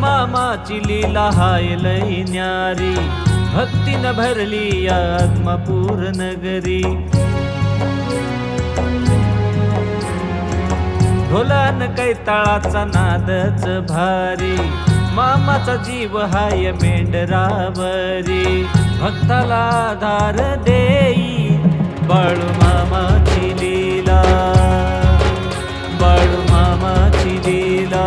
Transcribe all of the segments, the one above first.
मामाची लीला हाय लय न्यारी. भक्तीनं भरली या आत्मापूर नगरी. ढोलान कैताळाचा नादच भारी. मामाचा जीव हाय मेंढरावरी. भक्ताला आधार देई बाळू मामाची लीला. बाळू मामाची लीला.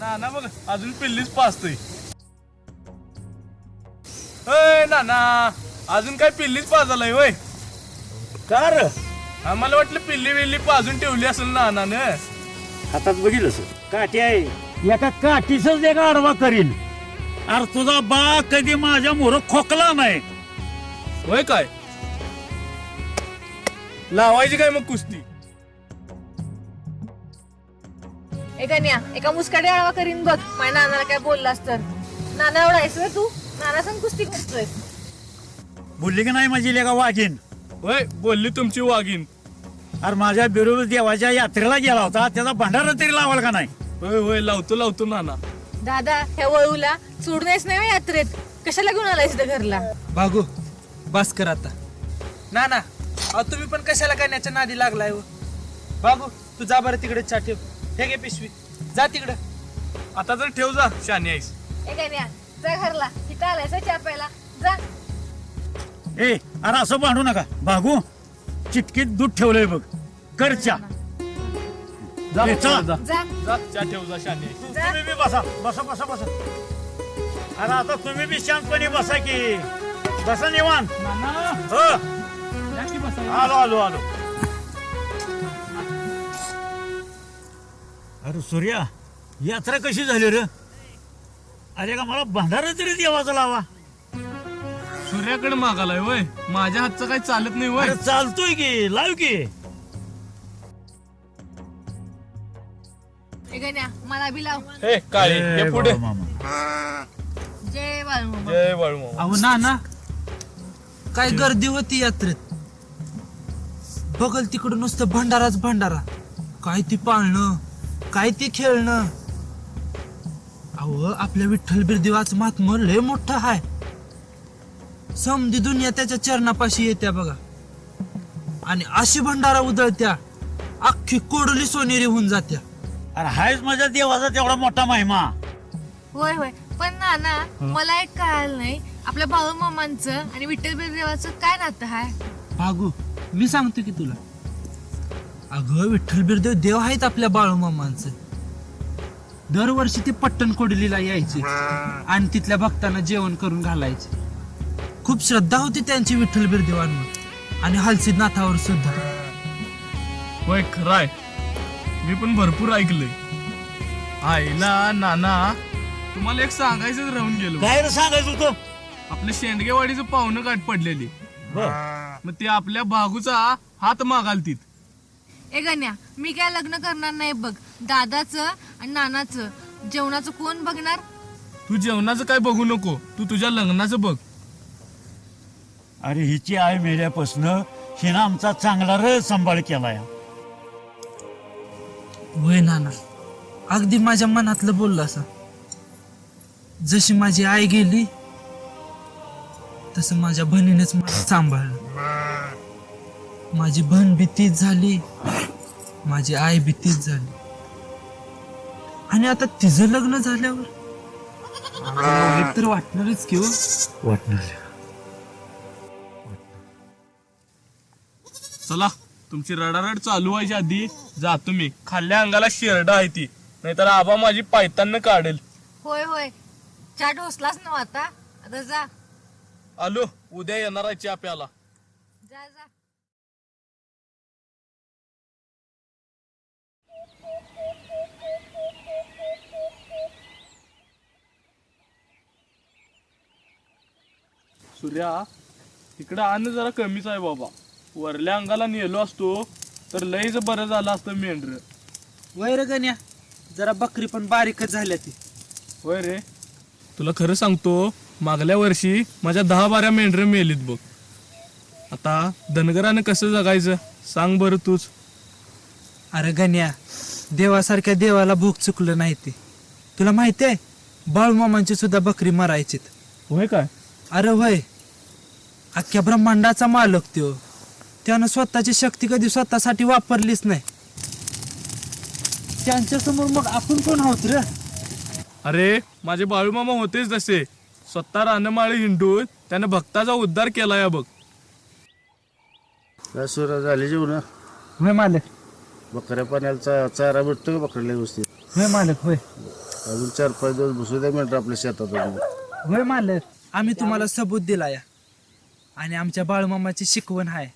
ना ना बघ अजून पिल्लीच पाचतोय. अय ना ना अजून काय पिल्लीच पाजालाय वय कार आम्हाला वाटलं पिल्ली बिल्ली पाजून ठेवली असेल ना नानं हातात बघितलं काठी आहे. एका काठीच एक आडवा करीन. अरे तुझा बा कधी माझ्या मोर खोकला नाही. होय काय? लावायची काय मग कुस्ती? एका न्या एका मुसकाडे आळवा करीन बघ. माझ्या नानाला काय बोललास तर. नाना एवढा आहेस व्हय तू? नाना संग कुस्ती करतोय. बोलली की नाही माझी लेका वाघीन होय बोलली तुमची वाघीन अरे माझ्या बिरोबर देवाच्या यात्रेला गेला होता त्याचा भंडारा तरी लावाल का नाही? होय होय लावतो लावतो नाना. दादा ह्या वळूला सोडून यायच नाही व्हय यात्रेत. कशाला घेऊन आलायस इथं घरला? भागू बस कर आता. ना ना अहो तुम्ही पण कशाला गाण्याच्या नादी लागलाय हो? बागू तू जा बरं तिकडे चहा ठेव. हे घे पिशवी. जा तिकडे. आता तर ठेव जा शानी आईस. एका न्या. जा घरला. इथं आलायस व्हय चहा प्यायला. जा. ए अरे असं भांडू नका. भागू. चिटकीत दूध ठेवलंय बघ. करच्या जा ए, चला. जा. जा. जा चहा ठेव जा शानी आईस. जा. तुम्ही बी बसा. बसा बसा बसा. अरे आता तुम्ही बी शांतपणे बसा की. बसा निवान हो. आलो आलो आलो. अरे सूर्या यात्रा कशी झाली रे? अरे का मला भंडारा तरी देवाचा लावा. सूर्याकडे मागालाय होय माझ्या हातचं काही चालत नाही अरे चालतोय की लाव की. मला बी लाव. हे काळे ए, पुढे. मामा. जय बाळू मामा. जय बाळू मामा. अहो ना ना. काय गर्दी होती यात्रेत? बघल तिकडं नुसतं भंडाराच भंडारा. काय ती पाळणं? काय ती खेळणं? अहो आपल्या विठ्ठल बिरदेवाच महात्म लय मोठं हाय. समधी दुनिया त्याच्या चरणापाशी येत्या बघा. आणि अशी भंडारा उधळत्या अख्खी कोडली सोनेरी होऊन जात्या. अरे हायच माझ्या देवाचा तेवढा मोठा महिमा. होय होय. पण नाना मला एक कळालं नाही. आपल्या बाळू मामांचं आणि विठ्ठल देवाचं काय नातं आहे भागू मी सांगतो की तुला. अगं विठ्ठल बिरदेव देव आहेत आपल्या बाळूमामांचं. दरवर्षी ते पट्टण कोडलीला यायचे आणि तिथल्या भक्तांना जेवण करून घालायचे. खूप श्रद्धा होती त्यांची विठ्ठल बिरदेवांवर आणि हलसीनाथावर सुद्धा. होय खराय. मी पण भरपूर ऐकलंय. आईला नाना तुम्हाला एक सांगायचंच राहून गेलो. काय रे सांगायचं होतं? आपल्या शेंडगेवाडीचं पाहुणं गाठ पडलेली. मग ते आपल्या बागूचा हात मागालतीत. ए गण्या मी काय लग्न करणार नाही बघ. दादाचं आणि नानाचं. जेवणाचं कोण बघणार? तू जेवणाचं काय बघू नको. तू तुझ्या लग्नाचं बघ. अरे हिची आई मेल्यापासनं हिनं आमचा चांगला र सांभाळ केलाय. वय नाना अगदी माझ्या मनातलं बोललं असं जशी माझी आई गेली तसं माझ्या बहिणीनेच मला सांभाळलं. माझी बहीण बी तीच झाली. माझी आई बी तीच झाली. आणि आता तिचं लग्न झाल्यावर? तर वाटणारच की हो. वाटणार. चला तुमची रडारड चालू व्हायच्या आधी जातो मी खाल्ल्या अंगाला शेरडा आहे ती. नाहीतर आबा माझी पायतान काढेल. होय होय. चहा ढोसलाच ना आता? आता जा. आलो उद्या येणार आहे चहा प्याला जा जा. सूर्या इकडं अन्न जरा कमीच आहे बाबा. वरल्या अंगाला नेलो असतो तर लईच बरं झालं असतं मेंढर. वैर गण्या जरा बकरी पण बारीकच झाल्या ती. होय रे. तुला खरं सांगतो मागल्या वर्षी माझ्या दहा बारा मेंढरं मेलीत बघ. आता धनगरानं कसं जगायचं? सांग बरं तूच. अरे गण्या देवासारख्या देवाला भूक चुकलं नाही ते. तुला माहिती आहे बाळूमामांची सुद्धा बकरी मारायचीत. होय काय? अरे वय अख्ख्या ब्रह्मांडाचा मालक त्यो. त्यानं स्वतःची शक्ती कधी स्वतःसाठी वापरलीच नाही. त्यांच्यासमोर मग आपण कोण आहोत रे? अरे माझे बाळूमामा होतेच तसे. स्वतः रानमाळे हिंडून त्यानं भक्ताचा उद्धार केलाय बघ. काय सुरा झाली जेवण? होय मालक. बकऱ्या पाण्याला चा चारा भेटतो का बकऱ्याला व्यवस्थित? होय मालक होय अजून चार पाच दिवस बसू द्या मिळतं आपल्या शेतात होय मालक. आम्ही तुम्हाला सबूत दिला या. आणि आमच्या बाळूमामाची शिकवण आहे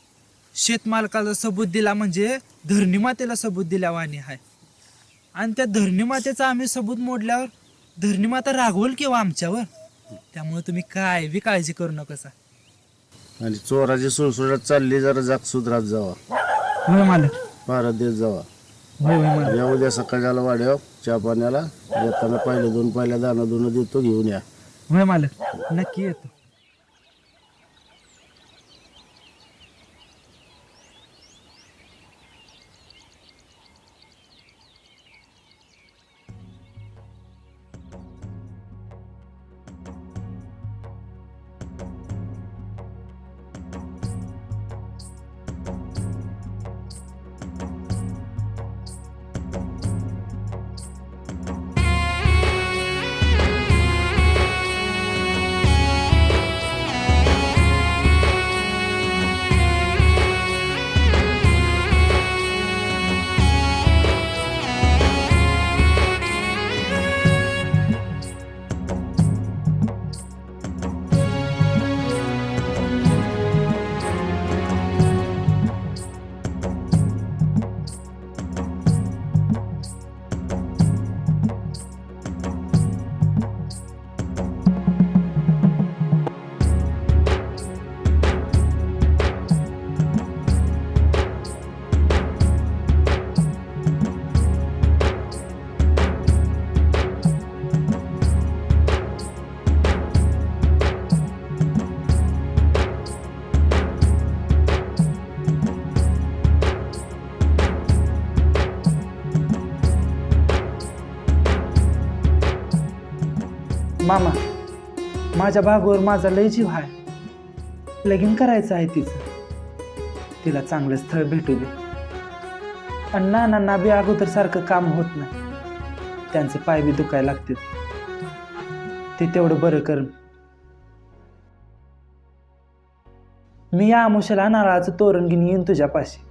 शेतमालकाला सबूत दिला म्हणजे धरणी मातेला सबूत दिल्यावानी आहे आणि त्या धरणी मातेचा आम्ही सबूत मोडल्यावर धरणी माता रागवल किंवा आमच्यावर? त्यामुळे तुम्ही काय बी काळजी करू नका आणि चोराची सुळसुळात चालली जरा जाग सुधरात जावा. होय मालक. पारा देत जावा. होय होय मालक. या उद्या सकाळच्याला वाड्या चहा पाण्याला. येताना पहिले दोन पहिल्या दाना दोन देतो घेऊन या. होय मालक? नक्की येतो. माझ्या भागवर माझा लय जीव आहे लगीन करायचं आहे तिचं. तिला चांगलं स्थळ भेटू दे. आणि नानांना बी अगोदर सारखं काम होत नाही. त्यांचे पाय बी दुखायला लागतील ते तेवढं बरं कर. मी या आमुषाला नारळाचं तोरण घेऊन येईन तुझ्यापाशी.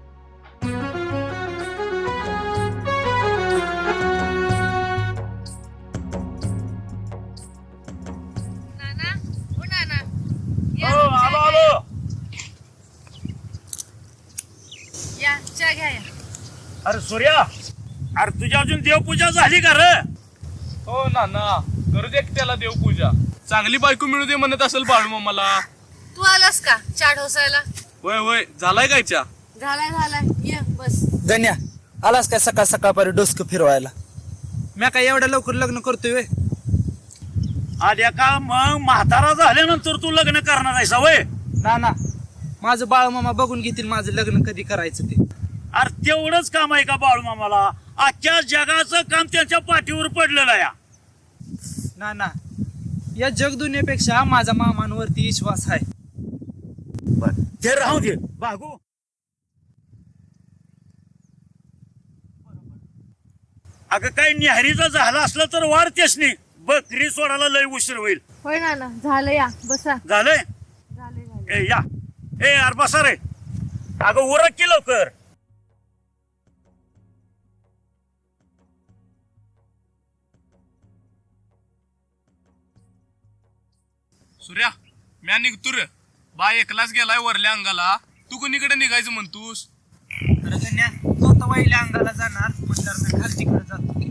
अरे सूर्या अरे तुझी अजून देवपूजा झाली का रे? हो ना ना करू दे की त्याला देवपूजा. चांगली बायको मिळू दे म्हणत असेल बाळूमामाला तू आलास का चहा ढोसायला? होय होय झालाय काय चहा? झालाय झालाय. ये बस. गण्या आलास काय सकाळ सकाळपारी डोसकं फिरवायला? मी काय एवढ्या लवकर लग्न करतोय व्हय? आल्या का मग म्हातारा झाल्यानंतर तू लग्न करणार आहे सवय ना ना माझं बाळमामा बघून घेतील माझं लग्न कधी करायचं ते. अरे तेवढंच काम आहे का बाळू मामाला? अख्ख्या जगाचं काम त्यांच्या पाठीवर पडलेलं आहे. ना ना. या जगदुनियेपेक्षा माझा मामांवरती विश्वास आहे. ते राहू दे. बागू अगं काही निहारीचं झालं असलं तर वाढ नाही बकरी सोडायला लय उशीर होईल. होय नाना झालं या. बसा. झालंय? ए या. ए यार बसा रे. अगं उरक की लवकर. सूर्या म्या निघतो रे. बा एकलाच गेलाय वरल्या अंगाला. तू कोणीकडे निघायचं म्हणतोस? अरे गण्या तू आता वाईल्या अंगाला जाणार म्हटल्यावर मी खालतीकडे जातो. की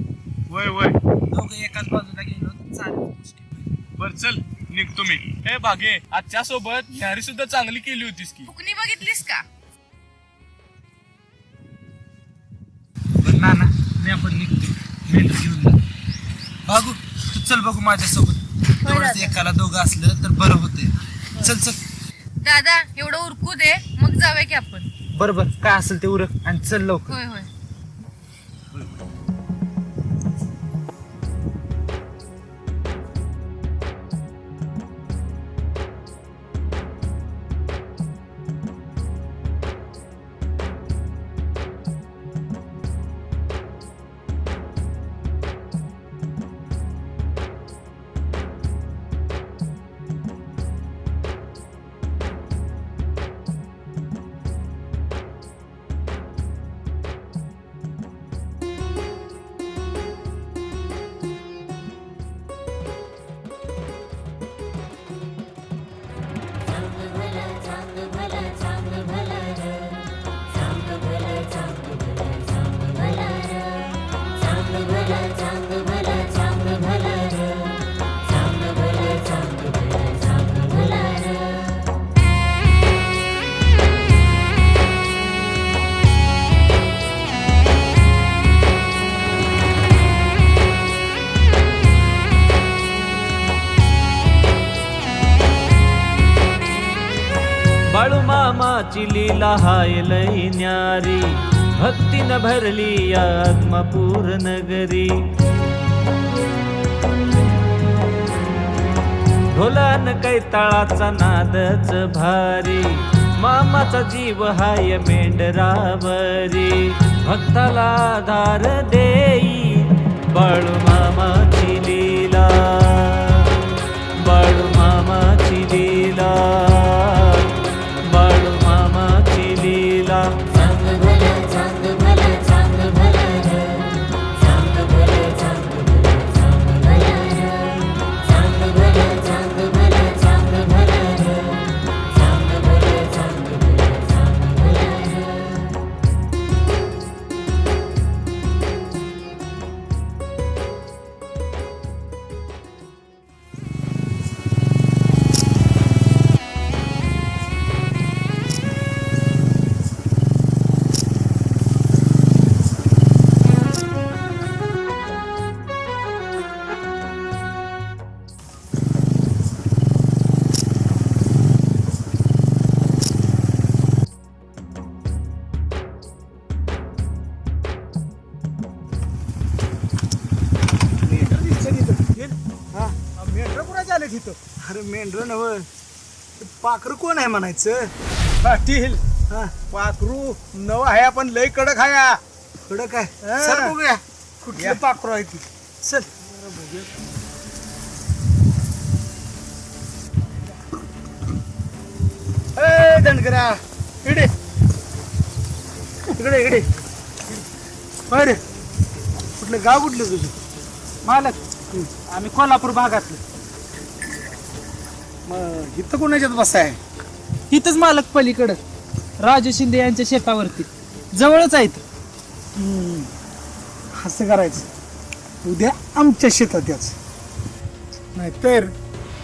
वय वय. दोघं एकाच बाजूला गेलो तर चालेल. बर चल निघतो मी. हे भागे आजच्या सोबत न्यारी सुद्धा चांगली केली होतीस की. फुकणी बघितलीस का? बरं ना ना मी आपण निघतो. मेंढर घेऊन जा. बागू तू चल बघू माझ्यासोबत. तेवढंच एकाला दोघं असलं तर बरं होते चल चल. दादा एवढं उरकू दे मग जाऊया की आपण. बरं बरं. काय असेल ते उरक आणि चल लवकर. होय. होय. मामाची हाय लई न्यारी. भक्तीनं भरली या आत्मापूर नगरी. ढोलान कैताळाचा नादच भारी. मामाचा जीव हाय मेंढरावरी. भक्ताला आधार देई बाळू मामाची लीला. बाळू मामाची लीला. मेंढर नव पाखरू कोण आहे म्हणायचं? पाटील. पाखरू नव आहे आपण लय कडक आहे कडक आहे. चल बघूया. कुठलं पाखरू आहे ती? चल. ए दंडकरा इकडे. इकडे इकडे. बर कुठलं गाव कुठलं तुझं? मालक. आम्ही कोल्हापूर भागातलं. मग इथं कोणाच्यात बसाय? इथंच मालक पलीकडं. राजू शिंदे यांच्या शेतावरती. जवळच आहेत. असं करायचं. उद्या आमच्या शेतात याच. नाहीतर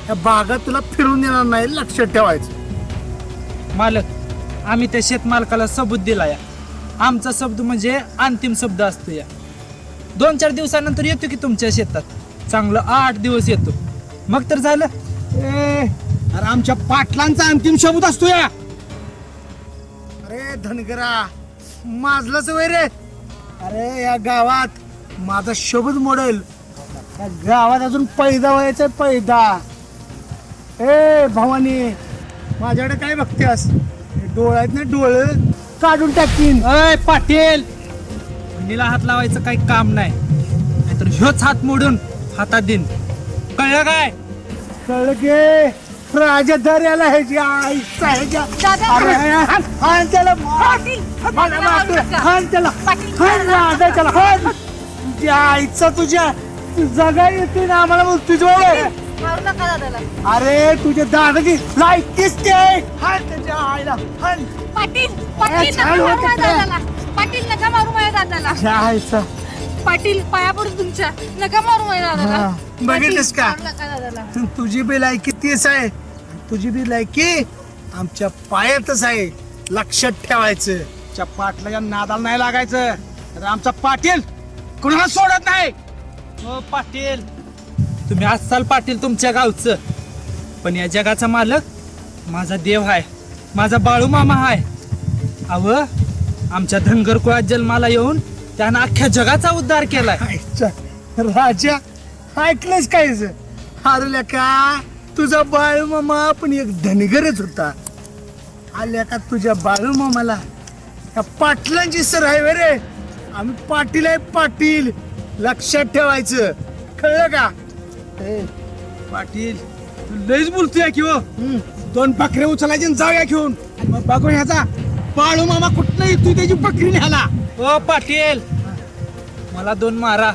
या बागात तुला फिरून देणार नाही लक्षात ठेवायचं. मालक आम्ही त्या शेतमालकाला सबूत दिला या. आमचा शब्द म्हणजे अंतिम शब्द असतो या. दोन चार दिवसानंतर येतो की तुमच्या शेतात. चांगलं आठ दिवस येतो. मग तर झालं. अरे आमच्या पाटलांचा अंतिम शब्द असतो या. अरे धनगरा माझलंच वय रे. अरे या गावात माझा शब्द मोडेल. या गावात अजून पैदा व्हायचा पैदा. ए भवानी माझ्याकडे काय बघतेस? हे डोळे आहेत ना डोळे काढून टाकीन. अय पाटील नीला हात लावायचं काही काम नाही. नाहीतर ह्योच हात मोडून हातात देईन. कळलं काय? कळलं की राजा दर्याला आईचा दादा! अरे हाण हाण त्याला! हाण त्याला. पाटील! हाण राजा त्याला. हाण तुझ्या आईचा तुझ्या जगा येते ना आम्हाला बोल तुझ्या मारू नका दादाला. अरे तुझे दादाची लायकीच ते त्याच्या आईला. पाटील नका मारू होतं माझ्या ते. दादाला. पाटील नका मारू माझ्या दादाला. त्या आईचा. पाटील पाया पडू तुमच्या. नका मारू माझ्या दादाला. हा. बघितलंस का? तुझी बी लायकी तीच आहे? तुझी बी लायकी आमच्या पायातच आहे. लक्षात ठेवायचं. त्या पाटलाच्या नादाला नाही लागायचं. तर आमचा पाटील कुणाला सोडत नाही? हो पाटील. तुम्ही असाल पाटील तुमच्या गावचं. पण या जगाचा मालक माझा देव आहे. माझा बाळू मामा आहे. अव आमच्या धनगर कुळात जन्माला येऊन त्यानं अख्ख्या जगाचा उद्धार केलाय. राजा. ऐकलंच कायच अरे का? तुझा बाळू मामा पण एक धनगरच होता. आल्या का तुझ्या बाळू मामाला या पाटलांची सर आहे रे आम्ही पाटील आहे पाटील. लक्षात ठेवायचं. कळलं का? ए, पाटील तू लयच बोलतोय की हो. हम्म, दोन बकरे उचलायचे आणि जाऊया घेऊन. आणि मग बघू ह्याचा बाळू मामा कुठं येतो त्याची बकरी न्याला हो पाटील मला दोन मारा.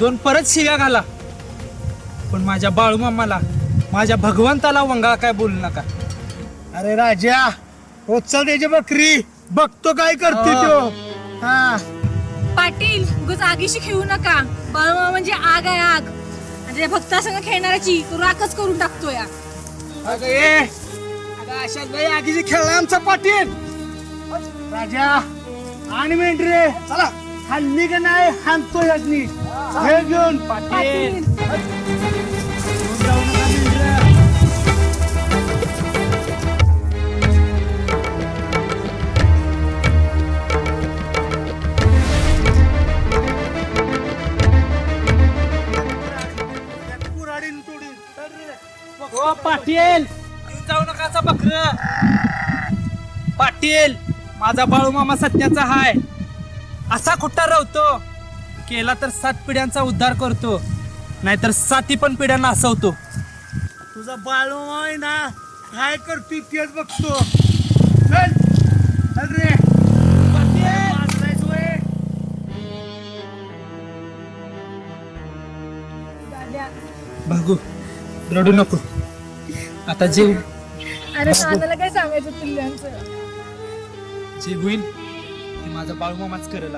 दोन परत शिव्या घाला. पण माझ्या बाळू मामाला माझ्या भगवंताला वंगाळ काय बोलू नका. अरे राजा उचल त्याची बकरी. बघतो काय करते तो. हा. पाटील उगाच आगीशी खेळू नका. बाळूमा म्हणजे आग आहे आग. म्हणजे भक्तासंग खेळणाऱ्याची तो राखच करून टाकतो या अगं ये. अगं अशा लय आगीची खेळला आमचा पाटील. राजा आणि मेंढरे. चला. हल्ली का नाही हाणतो यातनी हे घेऊन पाटील. रे. हो पाटील. घेऊन जाऊ नका बकर. पाटील माझा बाळू मामा सत्याचा हाय. असा खुट्टा राहतो? केला तर सात पिढ्यांचा उद्धार करतो. नाहीतर साती पण पिढ्या नासवतो तुझा बाळू आहे ना काय करतोय तेच बघतो. चल. रे. भागू रडू नको. आता जे अरे काय सांगायचं पिल्ल्यांचं जे होईल माझा बाळू मामाच करेल.